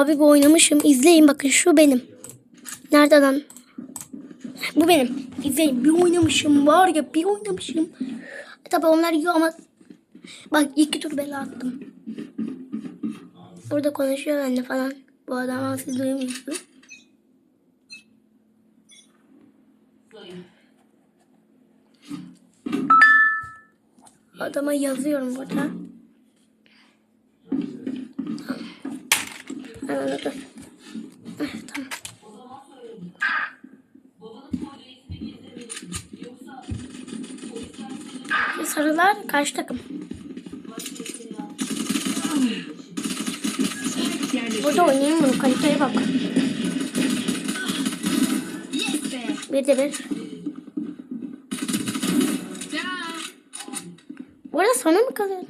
Abi bir oynamışım. İzleyin bakın şu benim. Nerede lan? Bu benim. İzleyin bir oynamışım var ya bir oynamışım. Tabi onlar yiyor ama bak iki tur bela attım. Burada konuşuyor anne falan. Bu adam ama siz duymuyorsunuz. Adama yazıyorum burada. Hemen dur. Heh, Tamam. Sarılar karşı takım. Burada oynayayım bunu. Kaliteye bak. Bir de bir. Burada sona mı kalıyordu?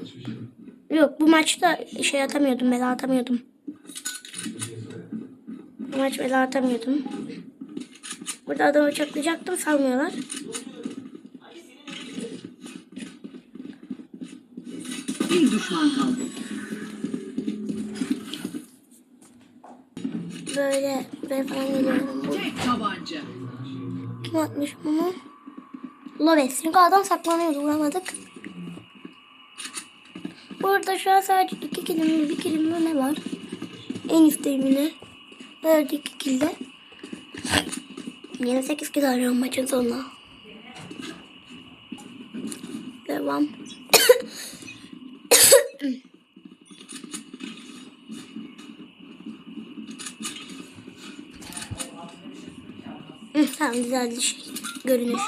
Yok bu maçta şey atamıyordum. Bela atamıyordum. Bu maç bela atamıyordum. Burada adamı bıçaklayacaktım salmıyorlar. Bir düşman kaldı. Böyle buraya falan geliyorum. Tek tabanca. kim atmış bunu? Loves. Çünkü adam saklanıyordu. Vuramadık. Burada şu an sadece iki kilim bir kilim ne var? En üstteyim yine. Böyle iki kilde. Yine 8 kill arıyorum maçın sonuna. Devam. Tamam güzel bir şey. Görünür.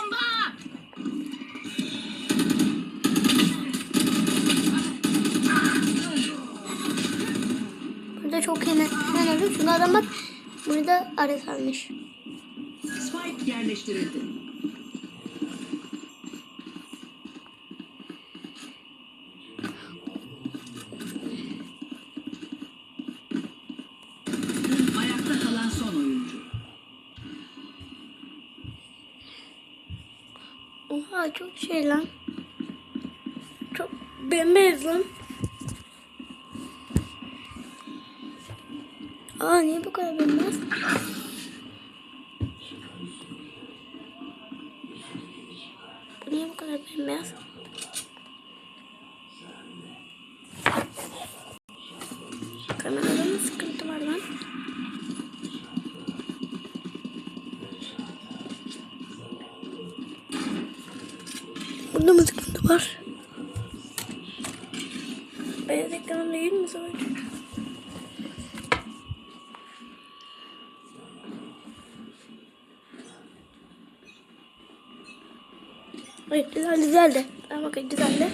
Burada çok hemen hemen öldüm. Çünkü adam bak burada ares almış. Spike yerleştirildi. Ayakta kalan son oyuncu. Oha çok şey lan. Çok bembeyaz lan. Aa niye bu kadar bembeyaz? Bu niye bu kadar bembeyaz? Kamerada mı sıkıntı var lan? Burada mı sıkıntı var? Beyaz ekran değil mi sadece? Ay güzel güzel de. Tamam bakın güzel de.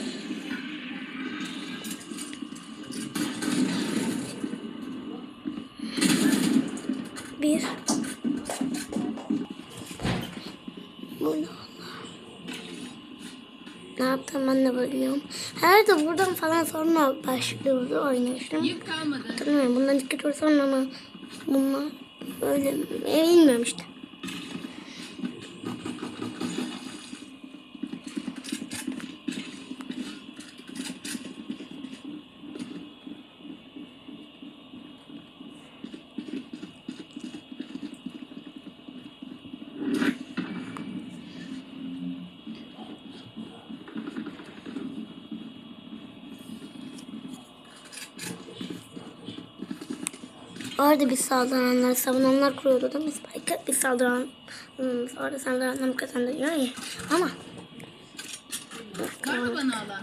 Bir. Bu ne? Yaptım ben de bilmiyorum. Herhalde buradan falan sonra başlıyordu oynayışım. Yük kalmadı. Hatırlamıyorum. Bundan tur sonra mı? Bunlar öyle mi? E, bilmiyorum işte. Orada bir saldıranlar, savunanlar kuruyordu değil mi? Spike bir saldıran, hmm, sonra saldıranlar kazandırıyor ya. Ama Var mı bana alan?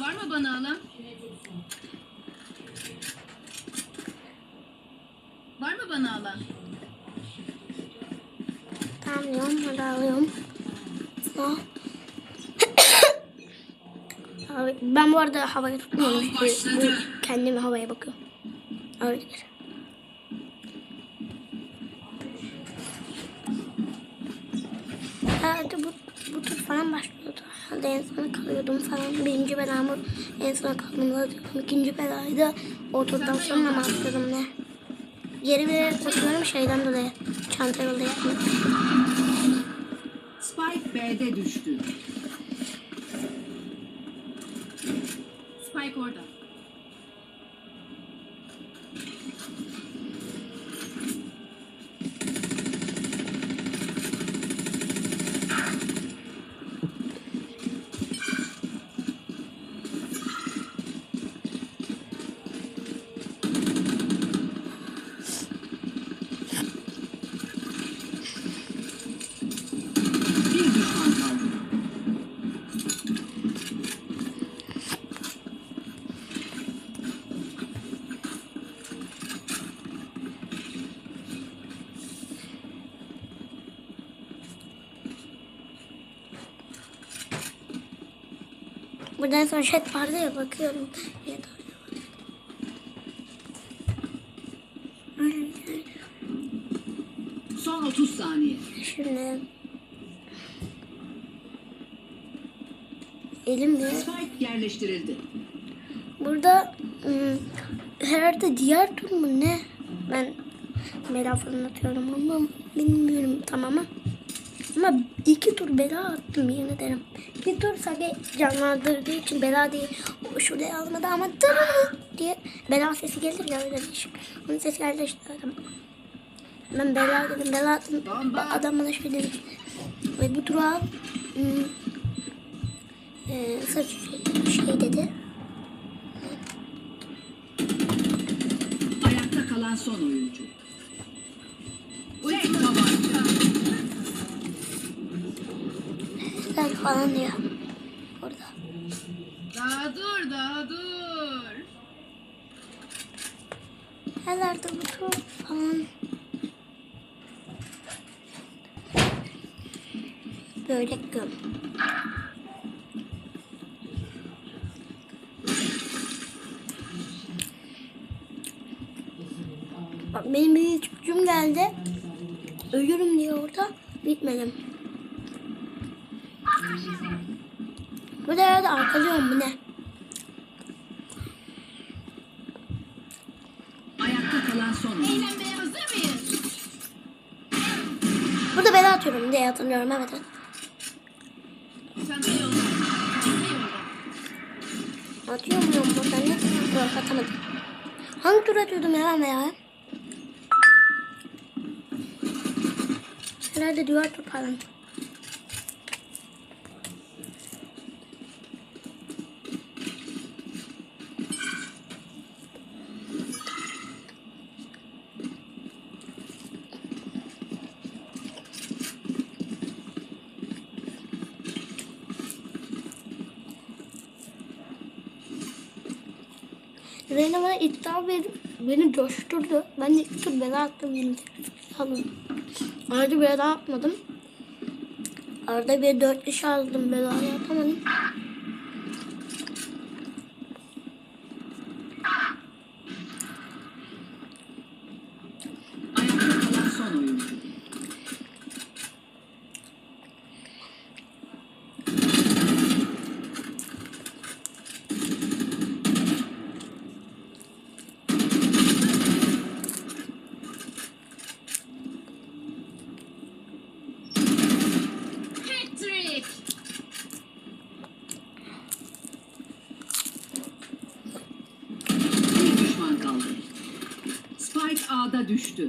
Var mı bana alan? Var mı bana alan? tamam hadi alıyorum. Ben bu arada havayı tutmuyorum. Kendimi havaya bakıyorum. Öyle. Herhalde bu, bu tur falan başlıyordu. Herhalde en sona kalıyordum falan. Birinci belamı en sona diyordum. İkinci belayı da o turdan sonra mı atladım ne? Geri bir bakıyorum şeyden dolayı. Çanta yolda yapmak. Spike B'de düştü. Spike orada. Buradan sonra chat vardı ya bakıyorum. Evet. Son 30 saniye. Şimdi elim bir Spike yerleştirildi. Burada ım, herhalde diğer tur mu ne? Ben bela fırlatıyorum ama bilmiyorum tamamı. Ama iki tur bela attım yemin ederim. Bir tur sadece canlandırdığı için bela. O şurada yazmadı ama diye bela sesi gelir ya öyle değişik. Onun sesi geldi işte adam. Ben bela dedim bela attım. Adam bana şöyle dedi. Ve bu tura ım, e, saç şey dedi. Ayakta kalan son oyuncu. Tek tabanca. Sen falan diyor. Orada. Daha dur, daha dur. Bu tur falan. Böyle göm. Bak benim bir çocuğum geldi. Ölürüm diye orada. Bitmedim. Herhalde arkalıyorum bu ne? Ayakta kalan son oyuncu. Eğlenmeye hazır mıyız? Burada bela atıyorum diye hatırlıyorum evet. evet. Yolda. Çanta yolda. Atıyor muyum burada ne? Yok atamadım. Hangi tur atıyordum ya ben ya? Herhalde duvar tur Zeynep bana iddia verip beni coşturdu. Ben de tur bela attım. Alın. Arada bir daha atmadım. Arada bir dört iş aldım belayı atamadım. Ayakta kalan son oyuncu. Hat-trick. Bir düşman kaldı. A'da düştü.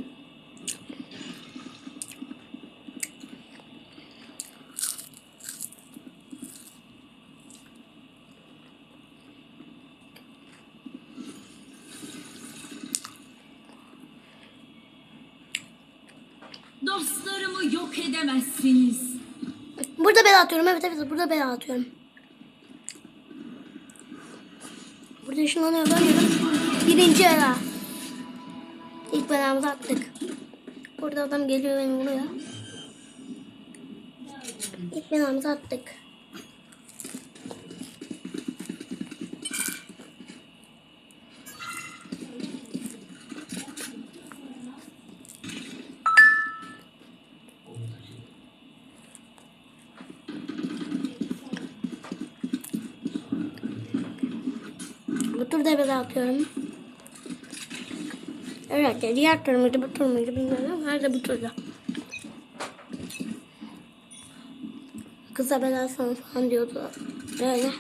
Dostlarımı yok edemezsiniz. Burada bela atıyorum. Evet evet burada bela atıyorum. Burada ışınlanıyor. Birinci bela. İlk belamızı attık. Burada adam geliyor beni vuruyor. İlk belamızı attık. Bu turda bela atıyorum. Evet, diğer tur muydu, bu tur muydu bilmiyorum. Nerede bu turda? Kıza bela sana falan diyordu. Öyle.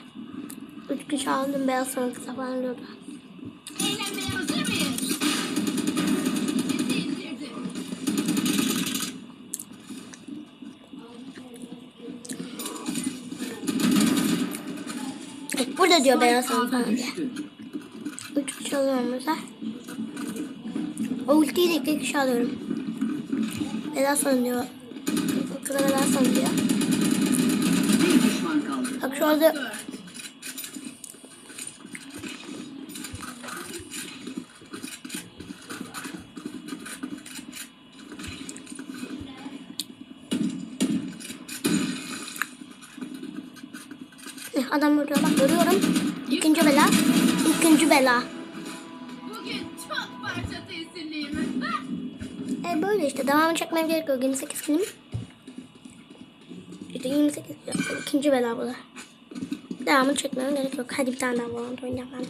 Üç kişi aldım beyaz sana kıza falan diyordu. Burada diyor beyaz sana. Üç kişi alıyorum mesela. O ultiyi de iki kişi alıyorum. Beyaz sana diyor. Kıza beyaz sana diyor. Bak şu anda Dur. adam vuruyor bak görüyorum. İkinci bela. İkinci bela. E böyle işte devamını çekmem gerekiyor. 28 film. İşte 28 film. İkinci bela bu da. Devamını çekmem gerekiyor. Hadi bir tane daha Valorant oynayacağım.